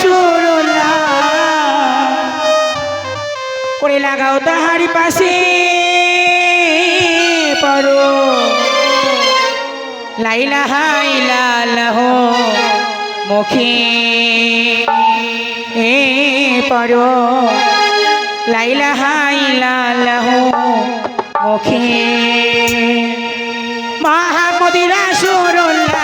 সুরলা। করে লাগাও তাহারি পাশে পড়ো। লাইলা হাইলা লাহ মুখে এ পড়ো। লাইলা হাইলা লাহ মুখে। মহামদিরা সুরল্লা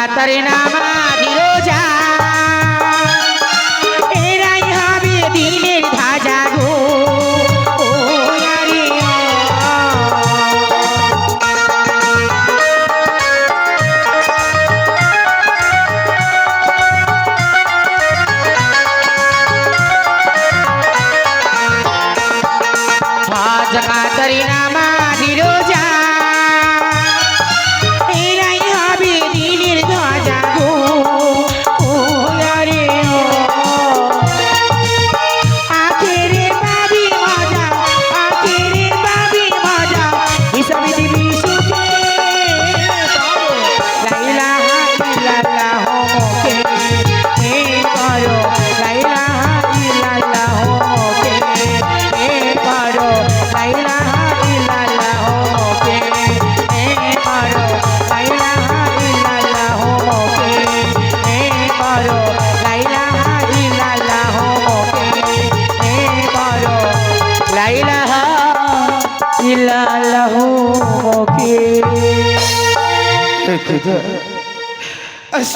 ಮಾತರಿನಾಮ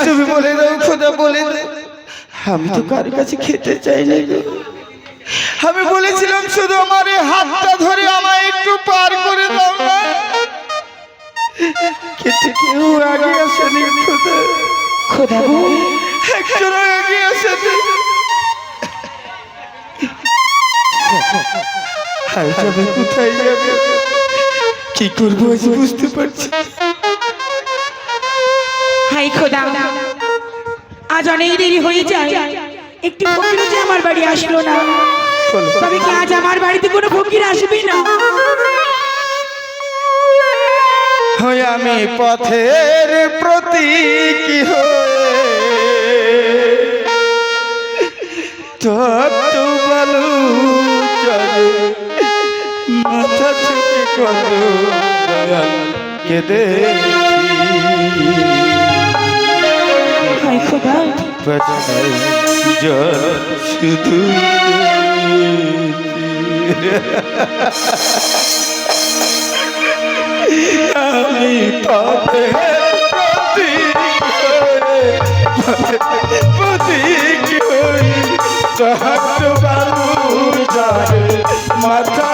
তুমি বলে দাও খোদা বলে আমি তো কার কাছে খেতে চাই না গো। আমি বলেছিলাম শুধু আমার হাতটা ধরে আমায় একটু পার করে দাও না। খেতে কেউ আগে আসেনি খোদা। খোদা একজন আগে আসেনি হায় যাবে কোথায় যাবে? কি করব আজ বুঝতে পারছি হাই খোদা আজ অনেক দেরি হয়ে যায়। একটি ফকির যে আমার বাড়ি আসলো না। তবে কি আজ আমার বাড়িতে কোনো ফকির আসবে না? হই আমি পথের প্রতীকী হয়ে। তত্ত্ব বলু চলে কে হাই পাতায় জল শুধু আমি পথে প্রতীক হই সাহায্য বাবু যারে মাথা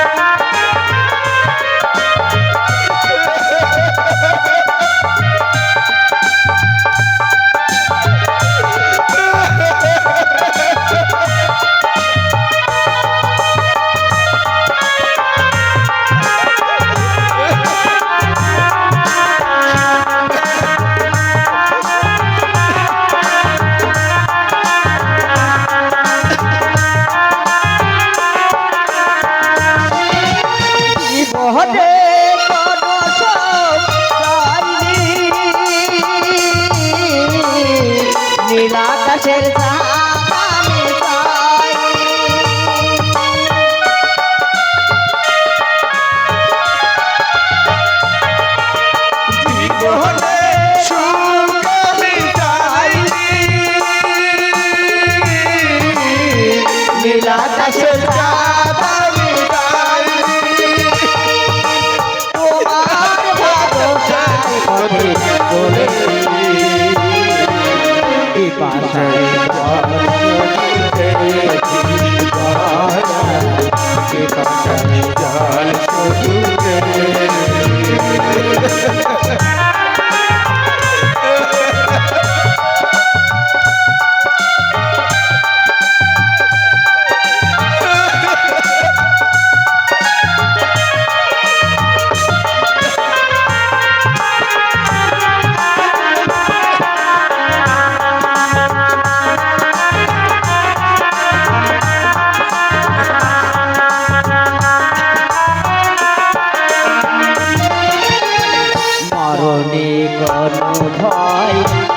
করো বাঁচাই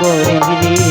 করিলি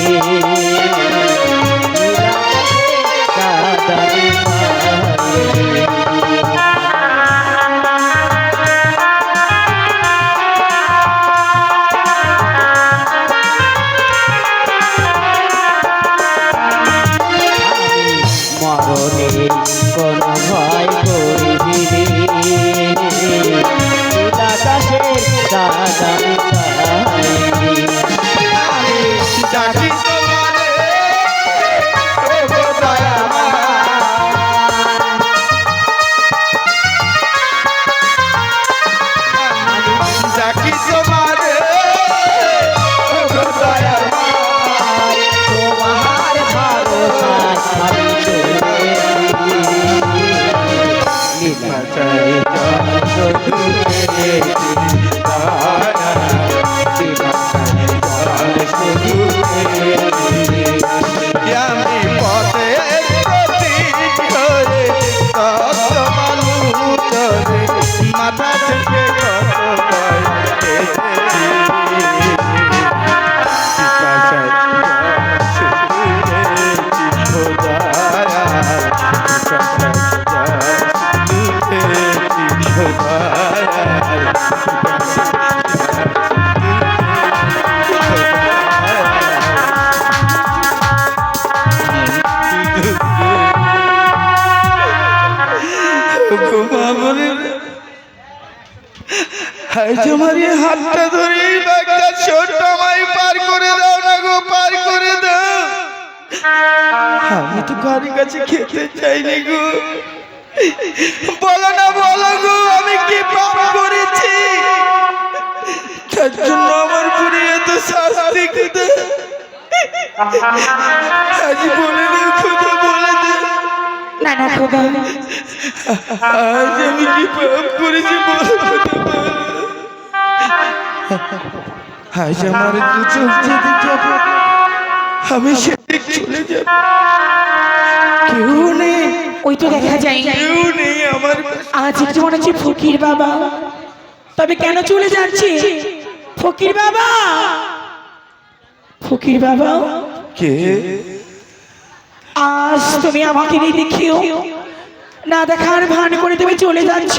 আমি আমি তো কারি কাছে খেতে চাইনি গো। বলো না বলো গো আমি কি পাপ করেছি? তার জন্য আমার পুরে এত শাস্তি খেতে আজ বলে খুদা বলে দে। না না খোদা। আজ আমি কি পাপ করেছি বলো খোদা আজ আমার দু চোখ যাবে আমি সেদিক চলে যাব কেউ নেই। ওই তো দেখা যায় কেউ নেই আমার আজ একটু মনে হচ্ছে ফকির বাবা। তবে কেন চলে যাচ্ছে? ফকির বাবা! ফকির বাবা! কে? আজ তুমি আমাকে নিয়ে দেখিও। না দেখার ভান করে তুমি চলে যাচ্ছ